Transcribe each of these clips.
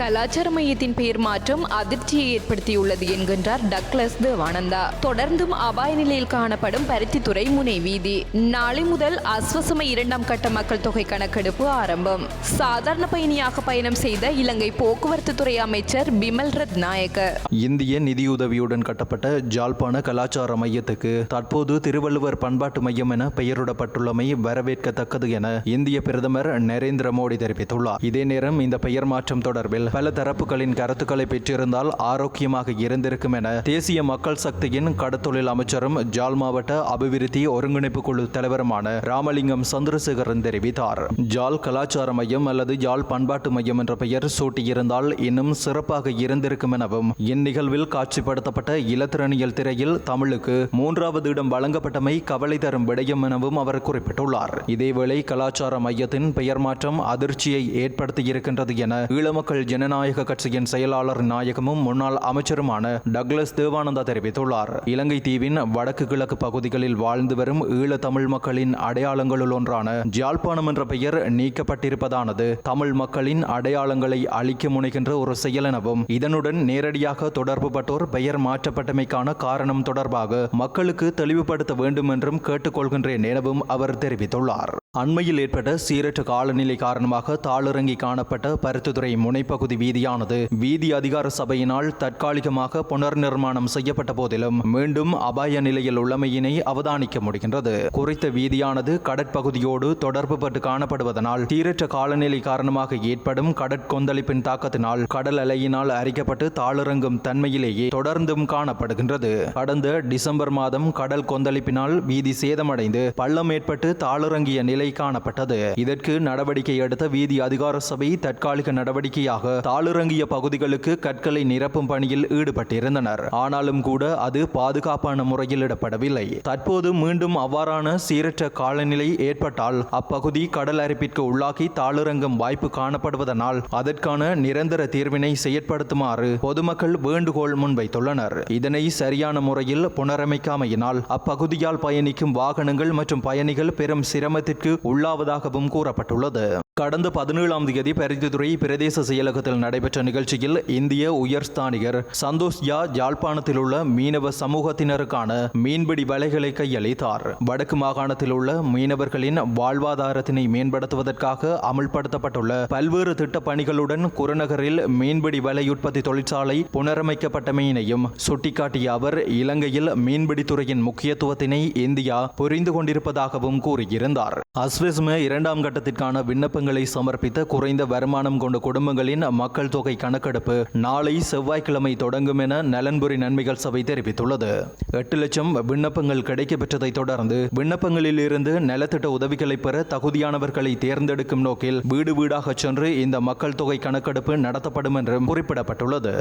கலாச்சார மையத்தின் பெயர் மாற்றம் அதிர்ச்சியை ஏற்படுத்தியுள்ளது என்கின்றார் டக்ளஸ் தேவானந்தா. தொடர்ந்தும் அபாய நிலையில் காணப்படும் பருத்தித்துறை முனை வீதி நாளை முதல் அஸ்வசம இரண்டாம் கட்ட மக்கள் தொகை கணக்கெடுப்பு ஆரம்பம். சாதாரண பயணியாக பயணம் செய்த இலங்கை போக்குவரத்து துறை அமைச்சர் பிமல் ரத் நாயக்க இந்திய நிதியுதவியுடன் கட்டப்பட்ட ஜாழ்ப்பாண கலாச்சார மையத்துக்கு தற்போது திருவள்ளுவர் பண்பாட்டு மையம் என பெயரிடப்பட்டுள்ளமை வரவேற்கத்தக்கது என இந்திய பிரதமர் நரேந்திர மோடி தெரிவித்துள்ளார். இதே நேரம் இந்த பெயர் மாற்றம் தொடர்பில் பல தரப்புகளின் கருத்துக்களை பெற்றிருந்தால் ஆரோக்கியமாக இருந்திருக்கும் என தேசிய மக்கள் சக்தியின் கடத்தொழில் அமைச்சரும் ஜால் மாவட்ட அபிவிருத்தி ஒருங்கிணைப்பு குழு தலைவருமான ராமலிங்கம் சந்திரசேகரன் தெரிவித்தார். ஜால் கலாச்சார மையம் அல்லது ஜால் பண்பாட்டு மையம் என்ற பெயர் சூட்டியிருந்தால் இன்னும் சிறப்பாக இருந்திருக்கும் எனவும் இந்நிகழ்வில் காட்சிப்படுத்தப்பட்ட இலத்திரனியல் திரையில் தமிழுக்கு மூன்றாவது இடம் வழங்கப்பட்டமை கவலை தரும் விடயம் எனவும் அவர் குறிப்பிட்டுள்ளார். இதேவேளை கலாச்சார மையத்தின் பெயர் மாற்றம் அதிர்ச்சியை ஏற்படுத்தியிருக்கின்றது என ஈழமக்கள் ஜனநாயக கட்சியின் செயலாளர் நாயகமும் முன்னாள் அமைச்சருமான டக்ளஸ் தேவானந்தா தெரிவித்துள்ளார். இலங்கை தீவின் வடக்கு கிழக்கு பகுதிகளில் வாழ்ந்து வரும் ஈழ தமிழ் மக்களின் அடையாளங்களுள் ஒன்றான ஜாழ்ப்பாணம் என்ற பெயர் நீக்கப்பட்டிருப்பதானது. தமிழ் மக்களின் அடையாளங்களை அழிக்க முனைகின்ற ஒரு செயல் எனவும் இதனுடன் நேரடியாக தொடர்புபட்டோர் பெயர் மாற்றப்பட்டமைக்கான காரணம் தொடர்பாக மக்களுக்கு தெளிவுபடுத்த வேண்டும் என்றும் கேட்டுக்கொள்கின்றேன் எனவும் அவர் தெரிவித்துள்ளார். அண்மையில் ஏற்பட்ட சீரற்ற காலநிலை காரணமாக தாளிறங்கி காணப்பட்ட பருத்தித்துறை முனைப்பகுதி வீதியானது வீதி அதிகார சபையினால் தற்காலிகமாக புனர் நிர்மாணம் செய்யப்பட்ட போதிலும் மீண்டும் அபாய நிலையில் உள்ளமையினை அவதானிக்க முடிகின்றது. குறித்த வீதியானது கடற்பகுதியோடு தொடர்பு பட்டு காணப்படுவதனால் சீரற்ற காலநிலை காரணமாக ஏற்படும் கடற்கொந்தளிப்பின் தாக்கத்தினால் கடல் அலையினால் அரிக்கப்பட்டு தாளிறங்கும் தன்மையிலேயே தொடர்ந்தும் காணப்படுகின்றது. கடந்த டிசம்பர் மாதம் கடல் கொந்தளிப்பினால் வீதி சேதமடைந்து பள்ளம் ஏற்பட்டு தாளிறங்கிய நிலை காணப்பட்டது. இதற்கு நடவடிக்கை எடுத்த வீதி அதிகார சபை தற்காலிக நடவடிக்கையாக தாளிறங்கிய பகுதிகளுக்கு கற்களை நிரப்பும் பணியில் ஈடுபட்டிருந்தனர். ஆனாலும் கூட அது பாதுகாப்பான முறையில் இடப்படவில்லை தற்போது மீண்டும் அவ்வாறான சீரற்ற காலநிலை ஏற்பட்டால் அப்பகுதி கடல் அரிப்பிற்கு உள்ளாகி தாளிறங்கும் வாய்ப்பு காணப்படுவதனால் அதற்கான நிரந்தர தீர்வினை செயற்படுத்துமாறு பொதுமக்கள் வேண்டுகோள் முன்வைத்துள்ளனர். இதனை சரியான முறையில் புனரமைக்காமையினால் அப்பகுதியால் பயணிக்கும் வாகனங்கள் மற்றும் பயணிகள் பெரும் சிரமத்திற்கு உள்ளாவதாகவும் கூறப்பட்டுள்ளது. கடந்த பதினேழாம் தேதி பருத்தித்துறை பிரதேச செயலகத்தில் நடைபெற்ற நிகழ்ச்சியில் இந்திய உயர்ஸ்தானிகர் சந்தோஷ் யா யாழ்ப்பாணத்தில் உள்ள மீனவ சமூகத்தினருக்கான மீன்பிடி வலைகளை கையளித்தார். வடக்கு மாகாணத்தில் உள்ள மீனவர்களின் வாழ்வாதாரத்தினை மேம்படுத்துவதற்காக அமல்படுத்தப்பட்டுள்ள பல்வேறு திட்டப் பணிகளுடன் குரநகரில் மீன்பிடி வலை உற்பத்தி தொழிற்சாலை புனரமைக்கப்பட்டமையினையும் சுட்டிக்காட்டிய அவர் இலங்கையில் மீன்பிடித்துறையின் முக்கியத்துவத்தினை இந்தியா புரிந்து கொண்டிருப்பதாகவும் கூறியிருந்தார். அஸ்விஸ்ம இரண்டாம் கட்டத்திற்கான விண்ணப்ப விண்ணப்பங்களை சமர்ப்பித்த குறைந்த வருமானம் கொண்ட குடும்பங்களின் மக்கள் தொகை கணக்கெடுப்பு நாளை செவ்வாய்க்கிழமை தொடங்கும் என நலன்புரி நன்மைகள் சபை தெரிவித்துள்ளது. எட்டு லட்சம் விண்ணப்பங்கள் கிடைக்கப்பெற்றதை தொடர்ந்து விண்ணப்பங்களில் இருந்து நலத்திட்ட உதவிகளை பெற தகுதியானவர்களை தேர்ந்தெடுக்கும் நோக்கில் வீடு வீடாக சென்று இந்த மக்கள் தொகை கணக்கெடுப்பு நடத்தப்படும் என்றும் குறிப்பிடப்பட்டுள்ளது.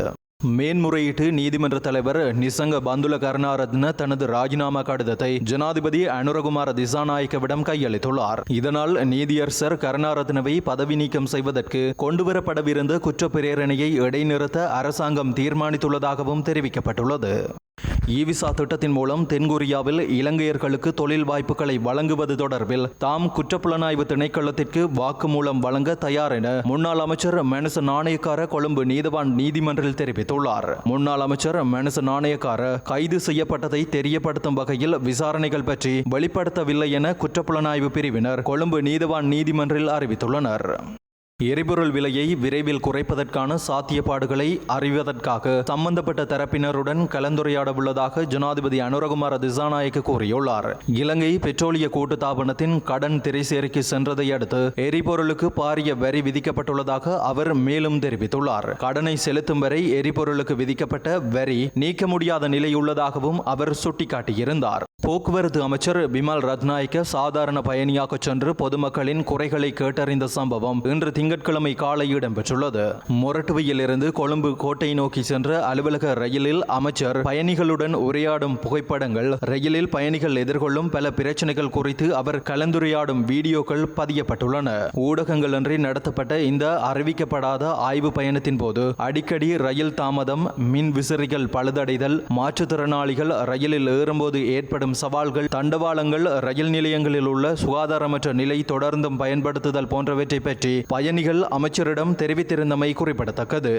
மேன்முறையீட்டு நீதிமன்ற தலைவர் நிசங்க பந்துல கருணாரத்ன தனது ராஜினாமா கடிதத்தை ஜனாதிபதி அனுரகுமார திசாநாயக்கவிடம் கையளித்துள்ளார். இதனால் நீதியரசர் கருணாரத்னவை பதவி நீக்கம் செய்வதற்கு கொண்டுவரப்படவிருந்த குற்றப்பிரேரணையை இடைநிறுத்த அரசாங்கம் தீர்மானித்துள்ளதாகவும் தெரிவிக்கப்பட்டுள்ளது. இ விசா திட்டத்தின் மூலம் தென்கொரியாவில் இலங்கையர்களுக்கு தொழில் வாய்ப்புகளை வழங்குவது தொடர்பில் தாம் குற்றப்புலனாய்வு திணைக்களத்திற்கு வாக்குமூலம் வழங்க தயார் என முன்னாள் அமைச்சர் மெனச நாணயக்கார கொழும்பு நீதவான் நீதிமன்றில் தெரிவித்துள்ளார். முன்னாள் அமைச்சர் மனச நாணயக்கார கைது செய்யப்பட்டதை தெரியப்படுத்தும் வகையில் விசாரணைகள் பற்றி வெளிப்படுத்தவில்லை என குற்றப்புலனாய்வு பிரிவினர் கொழும்பு நீதவான் நீதிமன்றில் அறிவித்துள்ளனர். எரிபொருள் விலையை விரைவில் குறைப்பதற்கான சாத்தியப்பாடுகளை அறிவதற்காக சம்பந்தப்பட்ட தரப்பினருடன் கலந்துரையாட உள்ளதாக ஜனாதிபதி அனுரகுமார திசாநாயக்க கூறியுள்ளார். இலங்கை பெட்ரோலிய கூட்டுத்தாபனத்தின் கடன் திரைசேரிக்கு சென்றதை அடுத்து எரிபொருளுக்கு பாரிய வரி விதிக்கப்பட்டுள்ளதாக அவர் மேலும் தெரிவித்துள்ளார். கடனை செலுத்தும் வரை எரிபொருளுக்கு விதிக்கப்பட்ட வரி நீக்க முடியாத நிலை உள்ளதாகவும் அவர் சுட்டிக்காட்டியிருந்தார். போக்குவரத்து அமைச்சர் பிமல் ரத்நாயக்க சாதாரண பயணியாக சென்று பொதுமக்களின் குறைகளை கேட்டறிந்த சம்பவம் இன்று திங்கட்கிழமை காலை இடம்பெற்றுள்ளது. மொரட்டுவையிலிருந்து கொழும்பு கோட்டை நோக்கி சென்ற அலுவலக ரயிலில் அமைச்சர் பயணிகளுடன் உரையாடும் புகைப்படங்கள் ரயிலில் பயணிகள் எதிர்கொள்ளும் பல பிரச்சனைகள் குறித்து அவர் கலந்துரையாடும் வீடியோக்கள் பதியப்பட்டுள்ளன. ஊடகங்களின்றி நடத்தப்பட்ட இந்த அறிவிக்கப்படாத ஆய்வு பயணத்தின் போது அடிக்கடி ரயில் தாமதம் மின் விசிறிகள் பழுதடைதல் மாற்றுத்திறனாளிகள் ரயிலில் ஏறும்போது ஏற்படும் ஏற்படும் சவால்கள் தண்டவாளங்கள் ரயில் நிலையங்களில் உள்ள சுகாதாரமற்ற நிலை தொடர்ந்தும் பயன்படுத்துதல் போன்றவற்றை பற்றி பயணிகள் அமைச்சரிடம் தெரிவித்திருந்தமை குறிப்பிடத்தக்கது.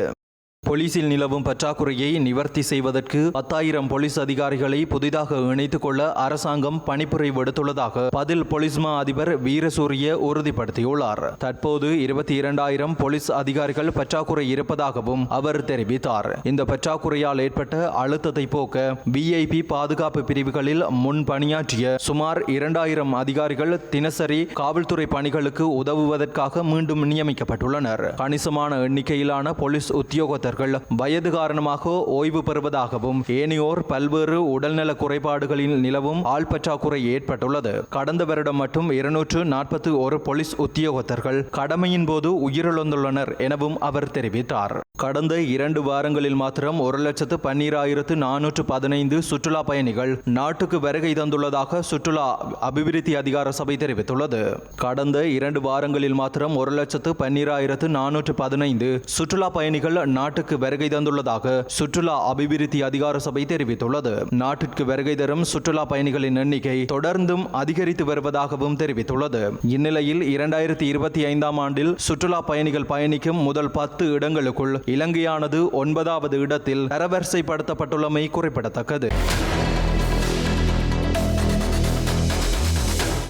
போலீசில் நிலவும் பற்றாக்குறையை நிவர்த்தி செய்வதற்கு பத்தாயிரம் போலீஸ் அதிகாரிகளை புதிதாக இணைத்துக் கொள்ள அரசாங்கம் பணிப்புரை விடுத்துள்ளதாக பதில் பொலிஸ்மா அதிபர் வீரசூரிய உறுதிப்படுத்தியுள்ளார். தற்போது இருபத்தி இரண்டாயிரம் போலீஸ் அதிகாரிகள் பற்றாக்குறை இருப்பதாகவும் அவர் தெரிவித்தார். இந்த பற்றாக்குறையால் ஏற்பட்ட அழுத்தத்தை போக்க விஐபி பாதுகாப்பு பிரிவுகளில் முன் பணியாற்றிய சுமார் இரண்டாயிரம் அதிகாரிகள் தினசரி காவல்துறை பணிகளுக்கு உதவுவதற்காக மீண்டும் நியமிக்கப்பட்டுள்ளனர். கணிசமான எண்ணிக்கையிலான போலீஸ் உத்தியோகத்தர்கள் வயது காரணமாக ஓய்வு பெறுவதாகவும் ஏனையோர் பல்வேறு உடல்நல குறைபாடுகளில் நிலவும் ஆள் பற்றாக்குறை ஏற்பட்டுள்ளது. கடந்த வருடம் மட்டும் இருநூற்று நாற்பத்தி ஒரு போலீஸ் உத்தியோகத்தர்கள் கடமையின் போது உயிரிழந்துள்ளனர் எனவும் அவர் தெரிவித்தார். கடந்த இரண்டு வாரங்களில் மாத்திரம் ஒரு லட்சத்து பன்னீராயிரத்து நானூற்று பதினைந்து சுற்றுலா பயணிகள் நாட்டுக்கு வருகை தந்துள்ளதாக சுற்றுலா அபிவிருத்தி அதிகார சபை தெரிவித்துள்ளது. கடந்த இரண்டு வாரங்களில் மாத்திரம் ஒரு லட்சத்து பன்னீராயிரத்து நானூற்று பதினைந்து சுற்றுலா பயணிகள் நாட்டுக்கு வருகை தந்துள்ளதாக சுற்றுலா அபிவிருத்தி அதிகார சபை தெரிவித்துள்ளது. நாட்டிற்கு வருகை தரும் சுற்றுலா பயணிகளின் எண்ணிக்கை தொடர்ந்தும் அதிகரித்து வருவதாகவும் தெரிவித்துள்ளது. இந்நிலையில் இரண்டாயிரத்தி இருபத்தி ஐந்தாம் ஆண்டில் சுற்றுலா பயணிகள் பயணிக்கும் முதல் பத்து இடங்களுக்குள் இலங்கையானது ஒன்பதாவது இடத்தில் தரவரிசைப்படுத்தப்பட்டுள்ளமை குறிப்பிடத்தக்கது.